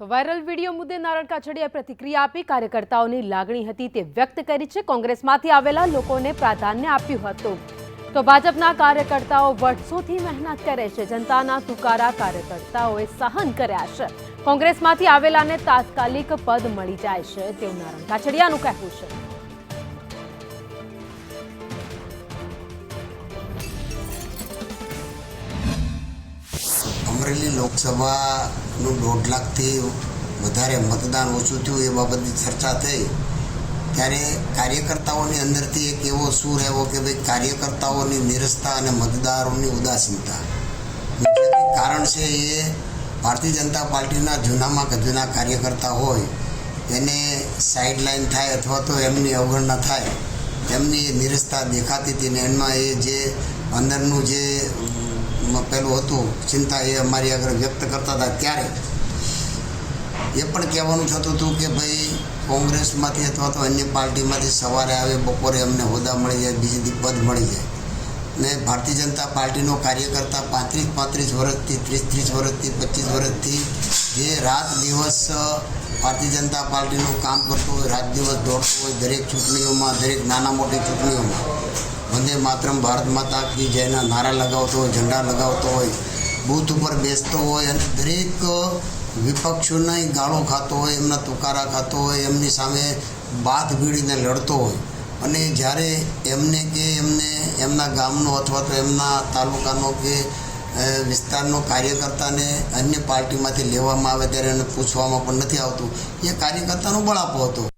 તો viral video મુદ્દે નારણ કાછડિયાએ પ્રતિક્રિયા આપી કાર્યકર્તાઓની લાગણી હતી તે વ્યક્ત કરી છે. કોંગ્રેસમાંથી આવેલા લોકોને પ્રાધાન્ય આપ્યું હતું. તો ભાજપના કાર્યકર્તાઓ વર્ષોથી મહેનત કરે છે. જનતાના તુકારા કાર્યકર્તાઓએ સહન કર્યા છે. કોંગ્રેસમાંથી આવેલાને તાત્કાલિક પદ મળી જાય છે તેવું નારણ કાછડિયાનું કહેવું છે. અમરેલી લોકસભાનું દોઢ લાખથી વધારે મતદાન ઓછું થયું એ બાબતની ચર્ચા થઈ. ત્યારે કાર્યકર્તાઓની અંદરથી એક એવો સૂર એવો કે ભાઈ કાર્યકર્તાઓની નિરસતા અને મતદારોની ઉદાસીનતા. કારણ છે એ ભારતીય જનતા પાર્ટીના જૂનામાં કે જૂના કાર્યકર્તા હોય, એને સાઇડલાઇન થાય અથવા તો એમની અવગણના થાય, એમની નિરસતા દેખાતી હતી ને એમાં એ જે અંદરનું જે મ, પેલું હતું ચિંતા એ અમારી આગળ વ્યક્ત કરતા હતા ત્યારે. એ પણ કહેવાનું થતું હતું કે ભાઈ કોંગ્રેસમાંથી અથવા તો અન્ય પાર્ટીમાંથી સવારે આવે બપોરે અમને હોદ્દા મળી જાય બીજી પદ મળી જાય. ને ભારતીય જનતા પાર્ટીનો કાર્યકર્તા પાંત્રીસ પાંત્રીસ વર્ષથી ત્રીસ ત્રીસ વર્ષથી પચીસ વર્ષથી જે રાત દિવસ ભારતીય જનતા પાર્ટીનું કામ કરતો હોય, રાત દિવસ દોડતો હોય, દરેક ચૂંટણીઓમાં, દરેક નાના મોટી ચૂંટણીઓમાં. વંદે માતરમ, ભારત માતા કી જયના નારા લગાવતો હોય, ઝંડા લગાવતો હોય, બૂથ ઉપર બેસતો હોય અને દરેક વિપક્ષોને ગાળો ખાતો હોય, એમના તુકારા ખાતો હોય, એમની સામે બાથ ભીડીને લડતો હોય. અને જ્યારે એમને કે એમને, એમના ગામનો અથવા તો એમના તાલુકાનો કે વિસ્તારનો કાર્યકર્તાને અન્ય પાર્ટીમાંથી લેવામાં આવે ત્યારે એને પૂછવામાં પણ નથી આવતું. એ કાર્યકર્તાનો બળાપો હતો.